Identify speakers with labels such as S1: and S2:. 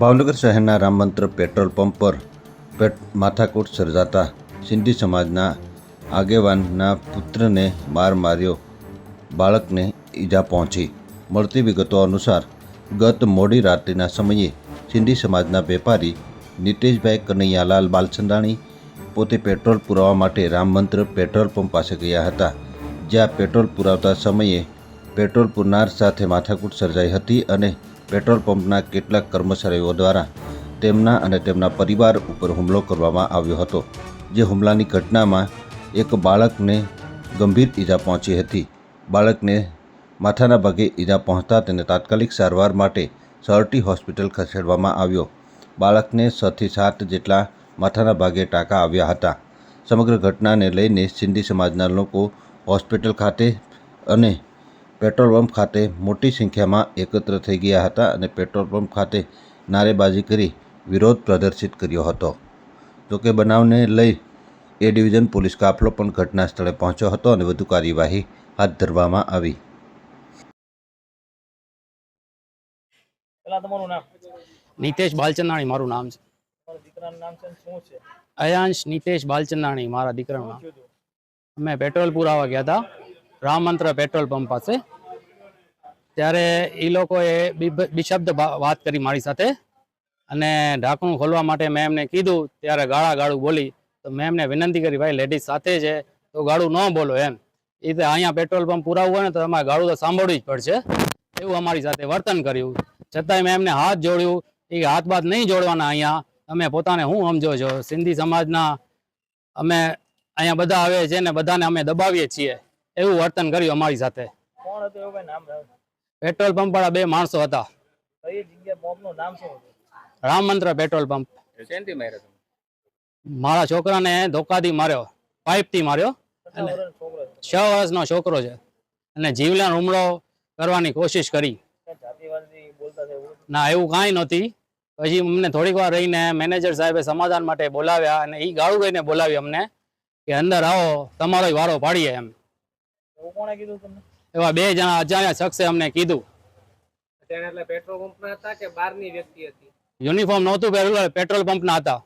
S1: ભાવનગર શહેરના રામમંત્ર petrol pump પર પેટ માથાકૂટ સર્જાતા સિંધી સમાજના આગેવાનના પુત્રને માર માર્યો. બાળકને ઈજા પહોંચી. મળતી વિગતો અનુસાર, ગત મોડી રાત્રિના સમયે સિંધી સમાજના વેપારી નીતેશભાઈ કનૈયાલાલ બાલચંદાણી પોતે પેટ્રોલ પુરાવવા માટે રામમંત્ર પેટ્રોલ પંપ પાસે ગયા હતા, જ્યાં પેટ્રોલ પુરાવતા સમયે પેટ્રોલ પુરનાર સાથે માથાકૂટ સર્જાઈ હતી અને પેટ્રોલ પંપના કેટલાક કર્મચારીઓ દ્વારા તેમના અને તેમના પરિવાર ઉપર હુમલો કરવામાં આવ્યો હતો, જે હુમલાની ઘટનામાં એક બાળકને ગંભીર ઈજા પહોંચી હતી. બાળકને માથાના ભાગે ઈજા પહોંચતા તેને તાત્કાલિક સારવાર માટે સરટી હોસ્પિટલ ખસેડવામાં આવ્યો. બાળકને છથી સાત જેટલા માથાના ભાગે ટાંકા આવ્યા હતા. સમગ્ર ઘટનાને લઈને સિંધી સમાજના લોકો હોસ્પિટલ ખાતે અને પેટ્રોલ પંપ ખાતે મોટી સંખ્યામાં એકત્ર થઈ ગયા હતા અને પેટ્રોલ પંપ ખાતે નારેબાજી કરી વિરોધ પ્રદર્શિત કર્યો હતો. જોકે બનાવને લઈ એ ડિવિઝન પોલીસ કાફલો પણ ઘટના સ્થળે પહોંચ્યો હતો અને વધુ કાર્યવાહી હાથ ધરવામાં આવી.
S2: પેલા તમારું નામ?
S3: નીતેશ બાલચંદાણી મારું નામ છે.
S2: તમારા દીકરાનું નામ છે શું છે?
S3: અયાંશ નીતેશ બાલચંદાણી મારા દીકરાનું નામ. અમે પેટ્રોલ પુરાવા ગયા હતા. રામ મંત્ર પેટ્રોલ પંપ પાસે. ત્યારે એ લોકોએ બિશબ્દ વાત કરી મારી સાથે. અને ઢાંકણું ખોલવા માટે મેં એમને કીધું, ત્યારે ગાળા ગાળું બોલી, તો મેં એમને વિનંતી કરી, ભાઈ લેડીઝ સાથે છે, તો ગાળું ન બોલો એમ. એ રીતે અહીંયા પેટ્રોલ પંપ પુરાવવું હોય ને, તો તમારે ગાળું તો સાંભળવું જ પડશે. એવું અમારી સાથે વર્તન કર્યું. છતાંય મેં એમને હાથ જોડ્યું. એ હાથ બાથ નહીં જોડવાના અહીંયા. તમે પોતાને શું સમજો છો? સિંધી સમાજના અમે અહીંયા બધા આવે છે ને, બધાને અમે દબાવીએ છીએ. એવું વર્તન કર્યું અમારી સાથે. પેટ્રોલ પંપ વાળા બે માણસો હતા.
S2: કઈ જગ્યા પંપનું નામ શું હતું?
S3: રામ મંત્ર પેટ્રોલ પંપ.
S2: માર્યો
S3: મારા છોકરાને ધોકાથી માર્યો પાઇપથી માર્યો.
S2: કેટલા વર્ષનો છોકરો છે?
S3: વર્ષનો છોકરો છે. અને જીવલેણ હુમલો કરવાની કોશિશ કરી. ના એવું કાંઈ નહોતી પછી અમને થોડીક વાર રહીને મેનેજર સાહેબે સમાધાન માટે બોલાવ્યા અને એ ગાળું ગઈને બોલાવી અમને કે અંદર આવો તમારો વારો પાડીએ એમ.
S2: કોણે કીધું તમને?
S3: એવા બે જણા અજાણ્યા શખ્સે અમને કીધું.
S4: એટલે પેટ્રોલ પંપના હતા કે બહારની વ્યક્તિ હતી?
S3: યુનિફોર્મ નહોતું પહેરેલું પેટ્રોલ પંપના હતા.